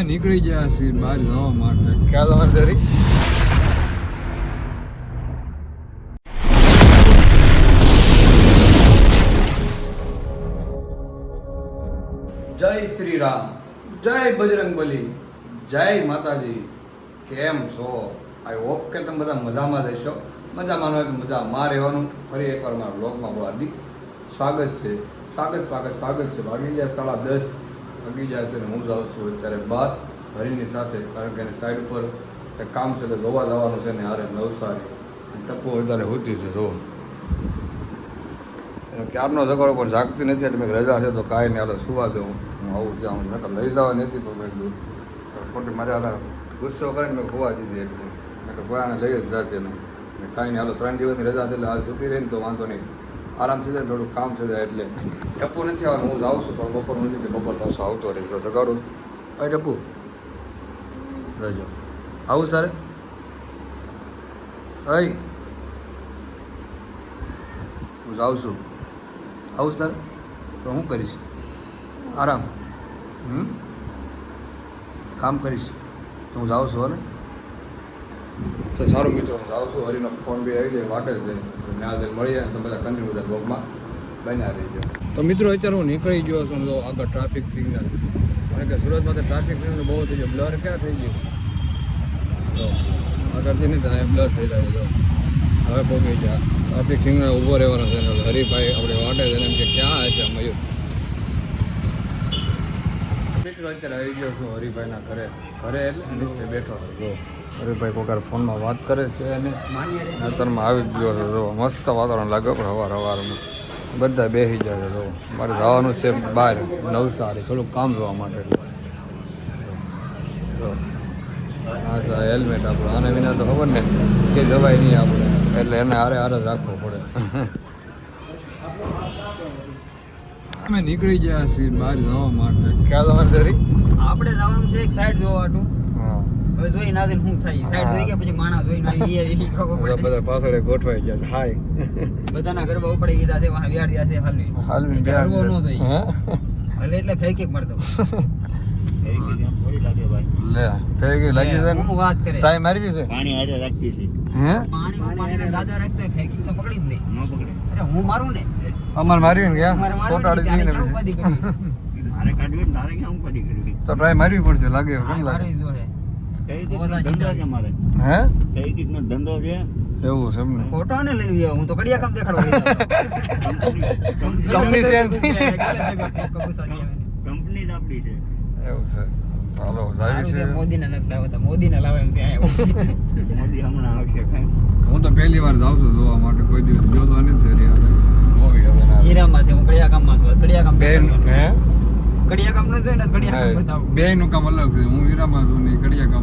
અમે નીકળી ગયા છીએ બહાર જવા માટે. ખ્યાલ જરી જય શ્રી રામ. જય બજરંગ બલી. જય માતાજી. કેમ છો? આઈ હોપ કે તમે બધા મજામાં રહેશો મજામાં હોય તો મજામાં રહેવાનું. ફરી એકવાર મારા બ્લોગમાં દી સ્વાગત છે. સ્વાગત સ્વાગત સ્વાગત છે. ભાગી ગયા સાડા દસ. વાગી જાય છે અને હું જાઉં છું અત્યારે બાદ હરીની સાથે, કારણ કે એની સાઈડ ઉપર કામ છે એટલે જોવા જવાનું છે ને હારે નવસારી. ટપ્પો વધારે હોતી છે જો ક્યારનો ઝઘડો પણ જાગતી નથી, એટલે મેં રજા છે તો કાંઈ નહીં, હાલો સુવા દઉં. હું આવું ત્યાં મેં નકર લઈ જવા નથી પણ મેં ખોટી મારે ગુસ્સો કરીને મેં ખોવા દીધી એટલે. મેં કોઈ લઈ જ જાતે કાંઈ નહીં, હાલો ત્રણ દિવસની રજા છે એટલે આજ સુતી રહી ને તો વાંધો નહીં. આરામ થઈ જાય, થોડું કામ થઈ જાય એટલે ટપ્પુ નથી આવવાનું, હું જાઉં છું, પણ બપોર નથી બપોર પાછો આવતો રહે, તો જગાડું. હવે ટપ્પુ રહેજો. આવું તારે? હઈ. હું જાઉં છું. આવું તારે? તો હું કરીશ? આરામ. હમ? કામ કરીશ. તો હું જાઉં છું ને? તો સારું મિત્રો છું હરીનો ફોન બી આવી જાય, વાટે જાય. ત્યાં જઈને મળીએ તો બધા કન્ટિન્યુ બધા બ્લોગમાં બન્યા જાય તો મિત્રો, અત્યારે હું નીકળી ગયો છું જો આગળ ટ્રાફિક સિગ્નલ કારણ કે સુરતમાં તો ટ્રાફિક સિગ્નલ બહુ થઈ ગયું. બ્લર ક્યાં થઈ ગયું? તો આગળથી નહીં થાય બ્લર થઈ જાય હવે પહોંચી ગયા. ટ્રાફિક સિગ્નલ ઊભો રહેવાનો છે હરીભાઈ આપણે વાટે છે એમ કે ક્યાં છે મયુર. મિત્રો, અત્યારે આવી ગયો છું હરિભાઈના ઘરે. ઘરે એટલે નીચે બેઠો જો. હરિભાઈ કોકાર ફોનમાં વાત કરે છે અને નતરમાં આવી જ ગયો છે. જો મસ્ત વાતાવરણ લાગે પણ હવાર હવારમાં. બધા બેસી જાય છે. જો મારે જવાનું છે બહાર નવસારી. થોડુંક કામ જોવા માટે. હા તો હેલ્મેટ આપણું. આને વિના તો ખબર ને કે જવાય નહીં આપણે. એટલે એને હારે હારે જ રાખવો પડે. અમે નીકળી ગયા છીએ બહાર જવા માટે. ખ્યાલ આવે જરી આપણે જવાનું છે એક સાઈડ જોવા હાટુ. હા હવે જોઈ ના શું થાય? સાઈડ જોઈ ગયા પછી માણસ જોઈ ના ખબર બધા પાછળ ગોઠવાઈ ગયા છે. હાય. બધાના ગરબા ઉપડી ગયા છે વાહ વ્યાડ ગયા છે હાલવી હાલ ગરબો ન જોઈએ. હે? એટલે એટલે ફેંકી જ લે થઈ લાગી છે હું વાત કરે. ટાઈમ મારવી છે? પાણી હારે રાખતી છે હે? પાણી પાણીને દાદા રાખતો ફેંકી તો પકડી જ નહીં ન પકડે. અરે હું મારું ને? અમાર મારવી ને અમારે ગયા સોટાડી નહીં, દઈને ત્યારે ક્યાં ઉપાધિ કરવી? મારે કાઢવી ને તારે ક્યાં ઉપાડી કરવી? તો ટ્રાય મારવી પડશે લાગે કેમ લાગે? મારું જોહે. હે? કઈ રીતનો ધંધો છે? એવું છે એમને. ફોટો ને લઈને આવ્યો. હું તો કડિયા કામ દેખાડવા કંપની છે કંપની જ આપણી છે. એવું છે. ચાલો જાવી છે, છે. મોદીને નથી લાવતા. મોદીને લાવે એમ છે મોદી હમણાં આવશે કઈ. હું તો પહેલી વાર જાઉં છું જોવા માટે. કોઈ દિવસ જોતો નથી ના. હીરામાં છે હું કડિયા કામમાં છું કડિયા કામ બેન હે? કડિયા કામનું છે ને કડિયા કામ બતાવું બે નું કામ અલગ છે. હું હીરામાં છું ને કડિયા કામમાં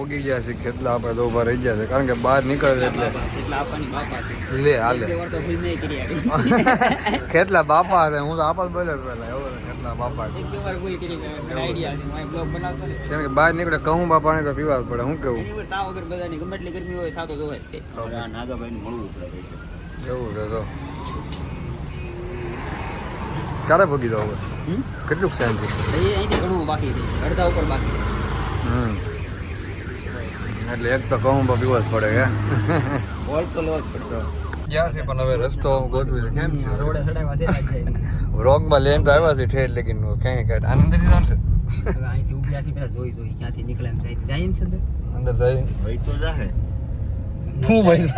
પોગી ગયા છે કેટલા આપણે તો ઊભા રહી ગયા છે કારણ કે બહાર નીકળે એટલે. લે હાલે. કેટલા બાપા છે હું તો આપા જ બોલ્યો પેલા એવું બાપા કેમ કે બહાર નીકળે કહું બાપા ને તો પીવા પડે હું કેવું? એવું છે. તો. ક્યારે ભોગી દો? કેટલુંક શાંતિ અહીંથી ઘણું બાકી છે અડધા ઉપર બાકી હમ. એટલે એક તો કહું પીવો જ પડે કે. વોલ્ટ તો લો જ પડતો ક્યાં છે પણ હવે રસ્તો ગોતવી છે કેમ છે? રોડે સડાવવા છે રોગમાં લેમ તો આવ્યા છે ઠેર લેકિન ક્યાંય કાઢ આનંદ છે? હવે અહીંથી ઊભી પેલા જોઈ જોઈ ક્યાંથી નીકળે એમ જાય જાય છે અંદર? જાય. હોય તો જાહે. હું ભાઈ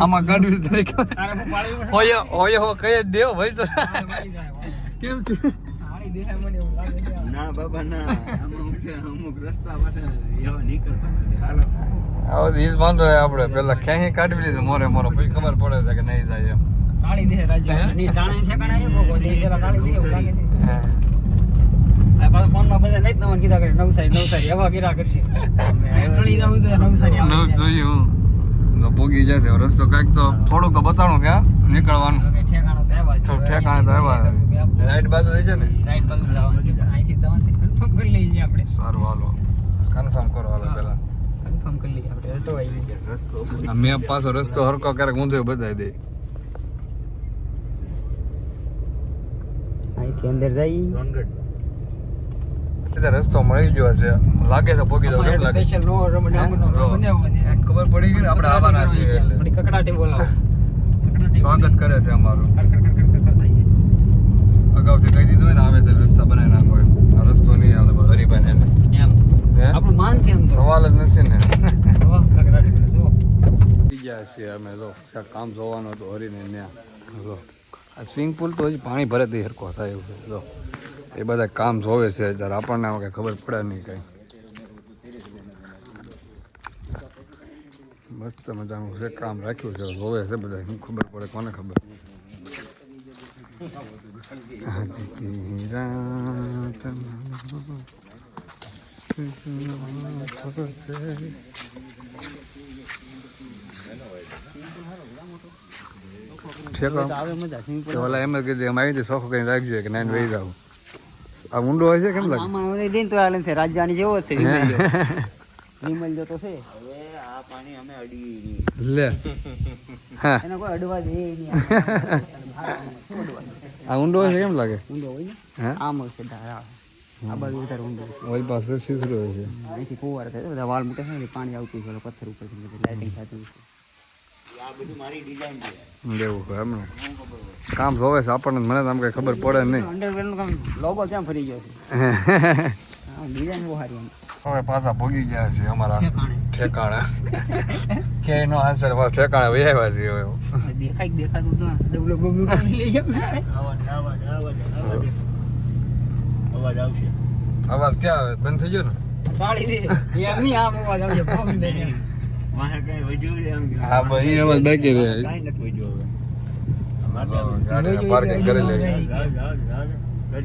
આમાં ગાડવી તરીકે. તારે હું પાડવી પડે? હોય હોય હો કઈ જ દેવો ભાઈ તો. કેમ દેખાય મને એવું લાગે છે. ના બાબા ના. અમુક છે અમુક રસ્તા પાસે એવા નીકળતા નથી. હાલો. આવો તો વાંધો છે આપણે. પેલા ક્યાંય કાઢવી લીધું? મોરે મોરો પછી ખબર પડે છે કે નહીં જાય એમ. કાળી દેહ રાજ્યની ટાણે ઠેકાણે નહીં મોકો દે પેલા કાળી દેહ લાગે છે. હે. આ પાછા બધા જ કીધા કરે. નવસારી નવસારી. એવા કીધા કરશે. નવસારી નવ જોયું. તો પોગી જશે રસ્તો કાંઈક તો થોડુંક તો બતાડું ક્યાં નીકળવાનું. તો આવ્યા ઠેકાણે તો આવ્યા રાઈટ બાજુ છે ને? રાઈટ બાજુ જવાનું છે. અહીંથી જવાનું કન્ફર્મ કરી લઈએ આપણે. સારું હાલો. કન્ફર્મ કરો હાલો પહેલા. કન્ફર્મ કરી લઈએ આપણે. અલ્ટો આવી ગઈ રસ્તો મેં પાછો રસ્તો હરકો ક્યારેક ઊંધો બતાવી દે. અહીંથી અંદર જઈ. રસ્તો મળી ગયો છે. લાગે છે પોકી જવું કેમ લાગે? સ્પેશિયલ લો ખબર પડી ગઈ ને આપણે આવવાના છીએ એટલે. કકડાટી બોલાવો. સ્વાગત કરે છે અમારું. અગાઉથી કહી દીધું હોય ને આવે છે રસ્તા બનાવી નાખો આ રસ્તો નહીં આવે હરી હરીભાઈ એમ. આપણું માન છે સવાલ જ નથી ને. ગયા છીએ અમે તો ક્યાંક કામ જોવાનું હતું હરીને ત્યાં. જો. આ સ્વિમિંગ પુલ તો હજી પાણી ભરે તે હરકો થાય એવું છે જો. એ બધા કામ જોવે છે જ્યારે આપણને આમાં કંઈ ખબર પડે નહીં કાંઈ. મસ્ત મજાનું છે કામ રાખ્યું છે જોવે છે બધા. શું ખબર પડે કોને ખબર? આજકી રાતમાં ખબર છે ઠેકો તો આવે મજા સ્વિમિંગ તો ઓલા એમ જ કીધું એમ આવી રીતે સોખો કરીને રાખજો કે નાઈન વહી જાવ આ ઊંડો હોય છે કેમ લાગે રાજ્યાની જેવો છે વિમલ જો તો છે. પાણી અમે અડી લે. હા. એને કોઈ અડવા દે નહીં. આ ઊંડો હોય છે કેમ લાગે? ઊંડો હોય ને આમ હોય છે ધારા આ બાજુ ઉતાર ઊંડો હોય ઓલી પાસે સીસડો હોય છે. અહીંથી કુવાર થાય બધા વાળ મૂકે છે ને પાણી આવતું છે પથ્થર ઉપર લાઇટિંગ થતું છે. આ બધું મારી ડિઝાઇન છે. દેવું હોય એમને કામ જોવે છે આપણને મને તો આમ કઈ ખબર પડે નહીં. અંડરગ્રાઉન્ડ કામ લોગો ક્યાં ફરી ગયો છે? હવે પાછા ભોગી ગયા છે અમારા ઠેકાણે. ઠેકાણે. કે નો આન્સર પાછા ઠેકાણે વહી છે હવે. દેખાય દેખાતું તો ડબલો બબલો કરી અવાજ આવશે. અવાજ ક્યાં આવે? બંધ થઈ ગયો ને? ટાળી દે. એમ નહીં આમ અવાજ આવશે. દે. હા ભાઈ એ અવાજ બાકી રહે. કાંઈ નથી વજ્યું હવે. ગાડીને પાર્કિંગ કરી લે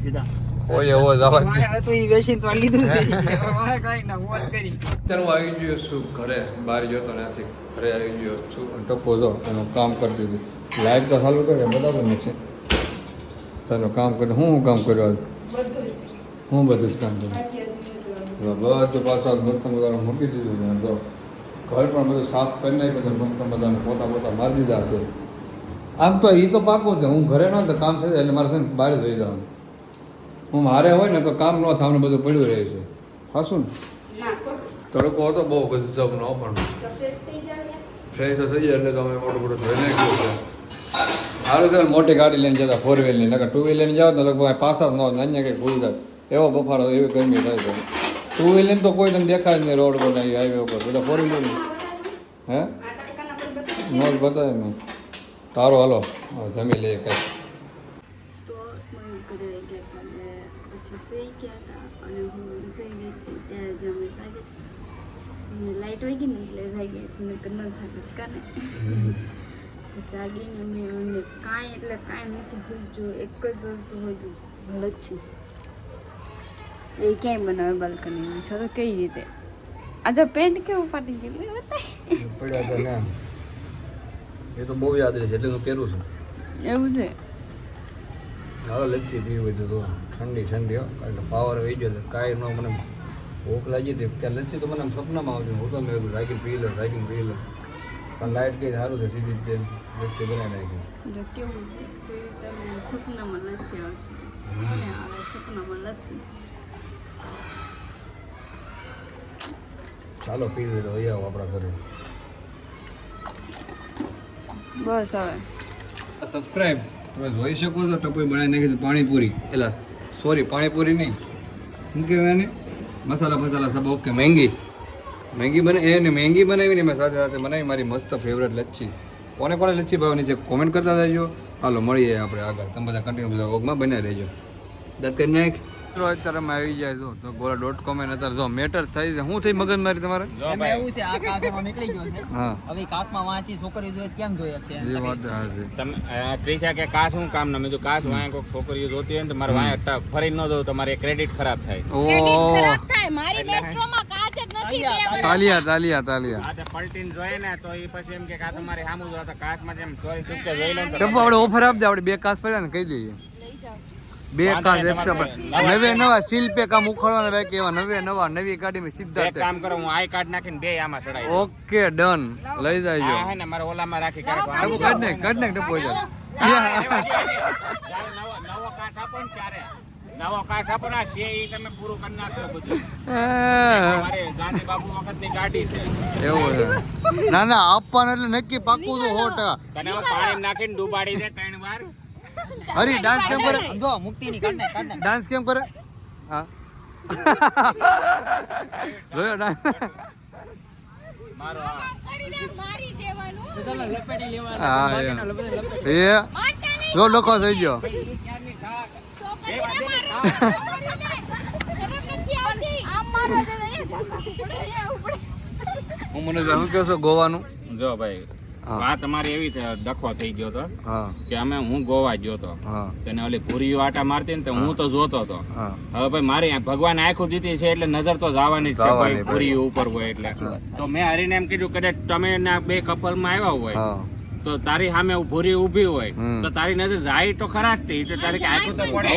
સીધા. કોઈ અવાજ અવાજ વાહે હવે તો ઈ તો લીધું છે. હવે વાહે ના મોત કરી. અત્યારે હું આવી ગયો છું ઘરે બહાર ગયો તો નથી ઘરે આવી ગયો છું. અને પોઝો જો એનું કામ કરતી હતી. લાઈટ તો ચાલુ કરે બરાબર ને છે? તારું કામ કરે. હું હું કામ કર્યું આજ? હું બધું જ કામ કર્યું. બધું પાછું આજ મસ્ત મજાનું મૂકી દીધું છે. આમ ઘર પણ બધું સાફ કરી નાખ્યું છે મસ્ત મજાનું પોતા પોતા મારી દીધા છે. આમ તો એ તો પાકું છે. હું ઘરે ન હોય કામ થઈ જાય એટલે મારે છે ને બહાર જઈ જવાનું. હું મારે હોય ને તો કામ ન થાય ને બધું પડ્યું રહે છે. હાશું ને? તડકો હતો બહુ ગજબનો પણ ફ્રેશ તો થઈ જાય એટલે તમે મોટું મોટું ધોઈ નાખ્યું છે. સારું છે મોટી ગાડી લઈને જતા ફોર વ્હીલ લઈને ટુ વ્હીલ લઈને જાઓ તો લગભગ પાછા જ ન હોય અહીંયા કંઈક ભૂલી જાય એવો બફારો એવી ગરમી થાય છે. ટુ વ્હીલ લઈને તો કોઈ તમને દેખાય નહીં રોડ પર નહીં હાઈવે ઉપર. બધા ફોર વ્હીલ હે? નો જ બતાવે? ને સારું હાલો. જમી લઈએ કંઈક. સુઈ ગયા હતા અને હું સુઈ ગઈ હતી ત્યારે જ અમે જાગે છે અને લાઇટ વાગી ને એટલે જાગી છે નકર ન થાકે છે કાને તો જાગીને અમે અમને કાંઈ એટલે કાંઈ નથી હોઈ જો એક જ વસ્તુ હોય છે લચ્છી એ ક્યાંય બનાવે બાલ્કનીમાં છો તો કઈ રીતે આજે પેન્ટ કેવું ફાટી ગયું એ બતાય પડ્યા તો ના એ તો બહુ યાદ રહે છે એટલે હું પહેરું છું. એવું છે? હાલો લચ્છી પીવું હોય તો. ઠંડી ઠંડી હો કારણ કે પાવર વહી ગયો કાંઈ ન મને ભૂખ લાગી હતી. કે લચ્છી તો મને આમ સપનામાં આવતી હું તો મેં કીધું રાખીને પી લો રાખીને પી લો પણ લાઇટ કંઈ સારું છે સીધી જ તે લચ્છી બનાવી નાખી જો કેવું છે જોયું તમે સપનામાં લચ્છી આવતી. મને આવે સપનામાં લચ્છી ચાલો પીવી તો વહી આવો આપણા ઘરે. બસ હવે. સબસ્ક્રાઇબ તમે જોઈ શકો છો ટપોઈ બનાવી નાખી પાણીપુરી. એલા સોરી, પાણીપુરી નહીં. શું કહેવાય એને? મસાલા મસાલા સબ ઓકે મહેંગી મહેંગી બને એને મહેંગી બનાવીને મેં સાથે સાથે બનાવી, મારી મસ્ત ફેવરેટ લચ્છી. કોને કોને લચ્છી ભાવ નીચે કોમેન્ટ કરતા રહેજો હાલો, મળીએ આપણે આગળ. તમે બધા કન્ટિન્યુ બધા વોગમાં બન્યા રહેજો. દત કરી નાખ. અત્યારે અમે આવી જાય જો તો ગોળા ડોટ કોમ અત્યારે જો મેટર થઈ છે શું થઈ મગજ મારી તમારે એમાં એવું છે આ કાચમાં નીકળી ગયો છે. હા. હવે કાસમાં વાંચી છોકરી જોઈએ કેમ જોઈએ છે એ વાત હા છે તમે અ, કે કાચ હું કામ ના? મેં જો કાચ વાંહે છોકરી છોકરીઓ જોતી હોય ને તમારે મારે વાંહે ફરી ન દઉં તમારે ક્રેડિટ ખરાબ થાય. ઓ. થાય. મારી મેસ્ટ્રોમાં કાચ જ નથી તાલિયા તાલિયા તાલિયા આ તો પલટીન જોઈએ ને તો એ પછી એમ કે કા તમારે સામું જો તો કાચમાં જેમ ચોરી ચૂપકે જોઈ લો તો આપણે ઓફર આપજે દે આપણે બે કાસ પડ્યા ને કહી દઈએ. બે કાચ એકસો નવે નવા સીલ પેક આમ ઉખાડવાના બાકી એવા નવે નવા નવી ગાડીમાં સીધા એક કામ કરો હું આઈ કાર્ડ નાખીને બે આમાં ચડાવી ઓકે ડન. લઈ જાયજો હા ને મારા ઓલા ઓલામાં રાખી ડબ્બો કાઢ ને કાઢ ને ડબ્બો ને. જ્યારે નવો નવો કાચ આપો ને ત્યારે. નવો કાચ આપો ના છે ઈ તમે પૂરો કરી નાખો બધું. મારે ગાંધી બાબુ વખતની ગાડી છે. એવું છે. ના ના આપવાનું એટલે નક્કી પાકું તો સો ટકા. તને પાણી નાખીને ડૂબાડી દે ત્રણ વાર. હરી ડાન્સ કેમ કરે? જો મુક્તિ ની કાઢને કાઢને. ડાન્સ કેમ કરે? હા. જોયો ડાન્સ મારો આ. તો ચાલો લપેટી લેવાનું હા, બાકીના લપેટી લપેટી. એ. જો લોકો થઈ ગયો. હું. મને જાણું કહો છો ગોવાનું? જો ભાઈ. વાત અમારી એવી દખવા ડખો થઈ ગયો તો કે અમે હું ગોવા ગયો હતો તેને ઓલી ભૂરીઓ આટા મારતી ને તો હું તો જોતો હતો. હવે ભાઈ મારી ભગવાન આખું દીધી છે એટલે નજર તો જવાની છે ભાઈ ભૂરી ઉપર હોય એટલે. તો મેં હરીને એમ કીધું કદાચ તમે બે બે કપલમાં આવ્યા હોય. તો તારી સામે ભૂરી ઊભી હોય. તો તારી નજર જાય તો ખરા જ તે. તારી કે આંખું તો પડે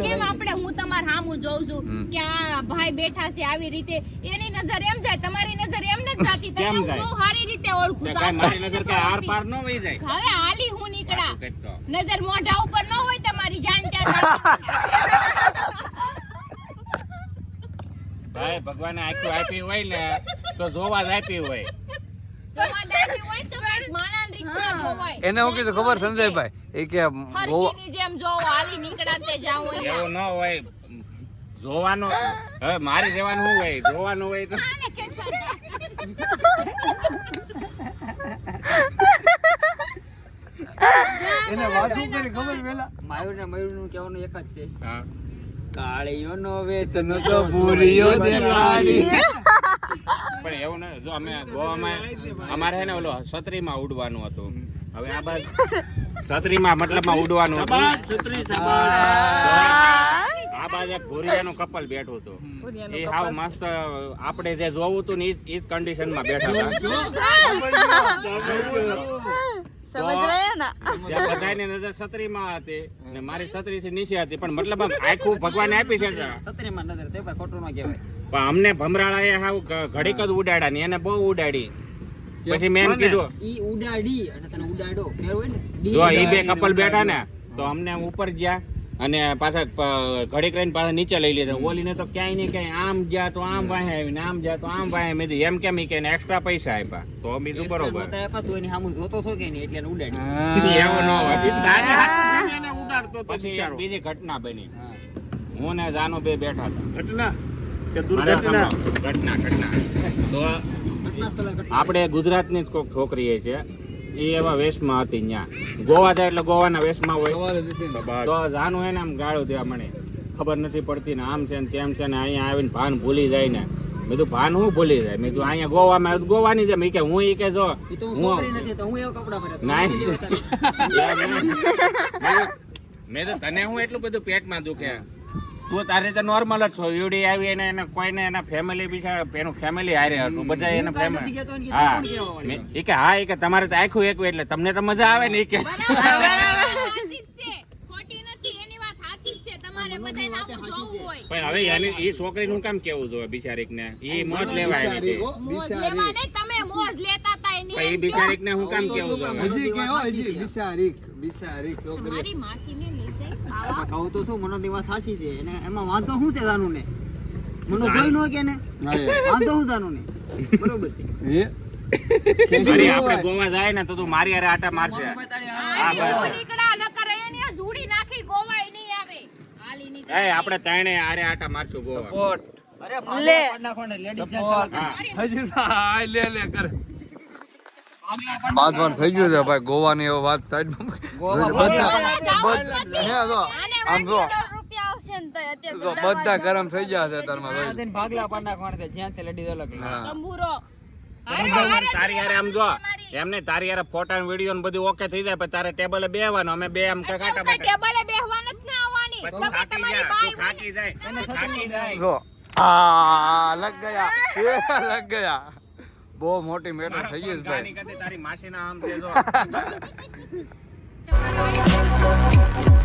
કેમ આપણે હું તમાર સામું જોઉં છું કે આ ભાઈ બેઠા છે આવી રીતે. એની નજર એમ જાય તમારી નજર એમ નથી જાતી. તમે બહુ સારી રીતે ઓળખું છું. મારી નજર કે આર પાર ન વહી જાય. હવે હાલી હું નીકળા. નજર મોઢા ઉપર ન હોય તમારી જાણ ત્યાં ભાઈ ભગવાને આખું આપી હોય ને તો જોવા જ આપી હોય. સંવાદાથી હોય તો એને હું કીધું ખબર સંજયભાઈ? એ કે જેમ જો હાલી નીકળાતે જાવ હોય ન હોય. જોવાનું હવે મારી રહેવાનું શું હોય? જોવાનું હોય તો એને વાત કરી ખબર પેલા? માયુર ને મયુરનું કહેવાનું એક જ છે. હા. કાળીઓનો વેતનો તો ભૂરીઓ દેખાડી પણ એવું ને જો અમે ગોવામાં અમારે છે ને ઓલો છત્રીમાં ઉડવાનું હતું હવે આ બાજુ છત્રીમાં મતલબમાં ઉડવાનું હતું આ બાજુ ભોરિયાનું કપલ બેઠું હતું એ હાવ મસ્ત આપણે જે જોવું હતું ને એ જ કન્ડિશનમાં બેઠા હતા સમજ રહ્યા ના? ત્યાં બધાની નજર છત્રીમાં હતી ને મારી છત્રી થી નીચે હતી પણ મતલબ આમ આખું ભગવાને આપી છે સત્રીમાં નજર તે ખોટું ન કહેવાય. પણ અમને ભમરાળાએ હાવ ઘડીક જ ઉડાડા ને એને બહુ ઉડાડી. પછી મેં એમ કીધું ઈ ઉડાડી અને તને ઉડાડો. ફેર હોય ને? જો એ બે કપલ બેઠા ને તો અમને ઉપર ગયા. અને પાછા ઘડીક રહીને પાછા નીચે લઈ લીધા. ઓલીને તો ક્યાંય નહીં ક્યાંય આમ ગયા તો આમ વાહે આવીને આમ ગયા તો આમ વાહે મેં એમ કેમ કે એક્સ્ટ્રા પૈસા આપ્યા? તો બીજું બરોબર. એની સામું જોતો છો કે નહીં એટલે ઉડાડી એવું ન હોય. ઉડાડતો પછી બીજી ઘટના બની. હું. ને જાનો બે બેઠા હતા. ઘટના? કે દુર્ઘટના? ઘટના ઘટના. તો આપણે ગુજરાતની જ કોઈક છોકરી છે એ એવા વેશમાં હતી ત્યાં. ગોવા જાય એટલે ગોવાના વેશમાં હોય. તો જાનું એને આમ ગાળું દેવા મને. ખબર નથી પડતી ને આમ છે ને તેમ છે ને અહીંયા આવીને ભાન ભૂલી જાય ને. મેં કીધું ભાન હું ભૂલી જાય? મેં કીધું અહીંયા ગોવામાં આવ્યું ગોવાની છે. મેં કે હું એ કે જો હું તો ના. મેં તો તને હું એટલું બધું પેટમાં દુખે તું તારે તો નોર્મલ જ છો. વીડી આવી એને એને કોઈને એના ફેમિલી બીજા એનું ફેમિલી હારે હતું. બધા એના ફેમિલી હા. ઈ કે હા એ કે તમારે તો આખું એક એટલે તમને તો મજા આવે ને એ કે. નથી એની વાત સાચી જ છે તમારે બધાય નામું જોવું હોય પણ હવે એ છોકરીનું કામ કેવું જોઈએ બિચારીક ને એ મોજ લેવા આવી હતી મોજ લેવા નહીં તમે મોજ લેતા પણ ઈ બિચારીક ને હું કામ કેવું જોઈએ હજી કે બિચારીક હજી. કયો? મારી ને લઈ જાય ખાવા કહું તો શું મનો વાત સાચી છે. અને એમાં વાંધો શું છે જાનું ને. મનો જોઈ નો કે ને વાંધો શું જાનું ને બરોબર છે. અરે આપણે ગોવા જાય ને તો તું મારી હારે આટા હારે હા બસ નીકળા ન કરે એની ઝૂડી નાખી ગોવાય નહીં આવે. હાલી નીકળે એ આપણે ત્રણે હારે આટા મારશું ગોવા. અરે પાડ નાખો ને લેડીઝ જેન્ટ્સ હા. પાંચ વાર થઈ ગયું છે ભાઈ ગોવાની એવો વાત બધા આમ જો. રૂપિયા આવશે ને તો અત્યારે જો બધા ગરમ થઈ ગયા છે તારમાં ભાગલા પાડ કોણ છે? જ્યાં થી લડી અલગ તંબુરો. તારી હારે આમ જો. એમને તારી હારે ફોટા ને વીડિયો ને બધું ઓકે થઈ જાય પણ તારે ટેબલે બેહવાનું અમે બે આમ કાકા ટેબલે ને આવવાની. તું થાકી તમારી તું થાકી જાય. જો આ લગ ગયા. લગ ગયા. બહુ મોટી મેટર થઈ ગઈ ભાઈ તારી માસીના આમ છે જો બની.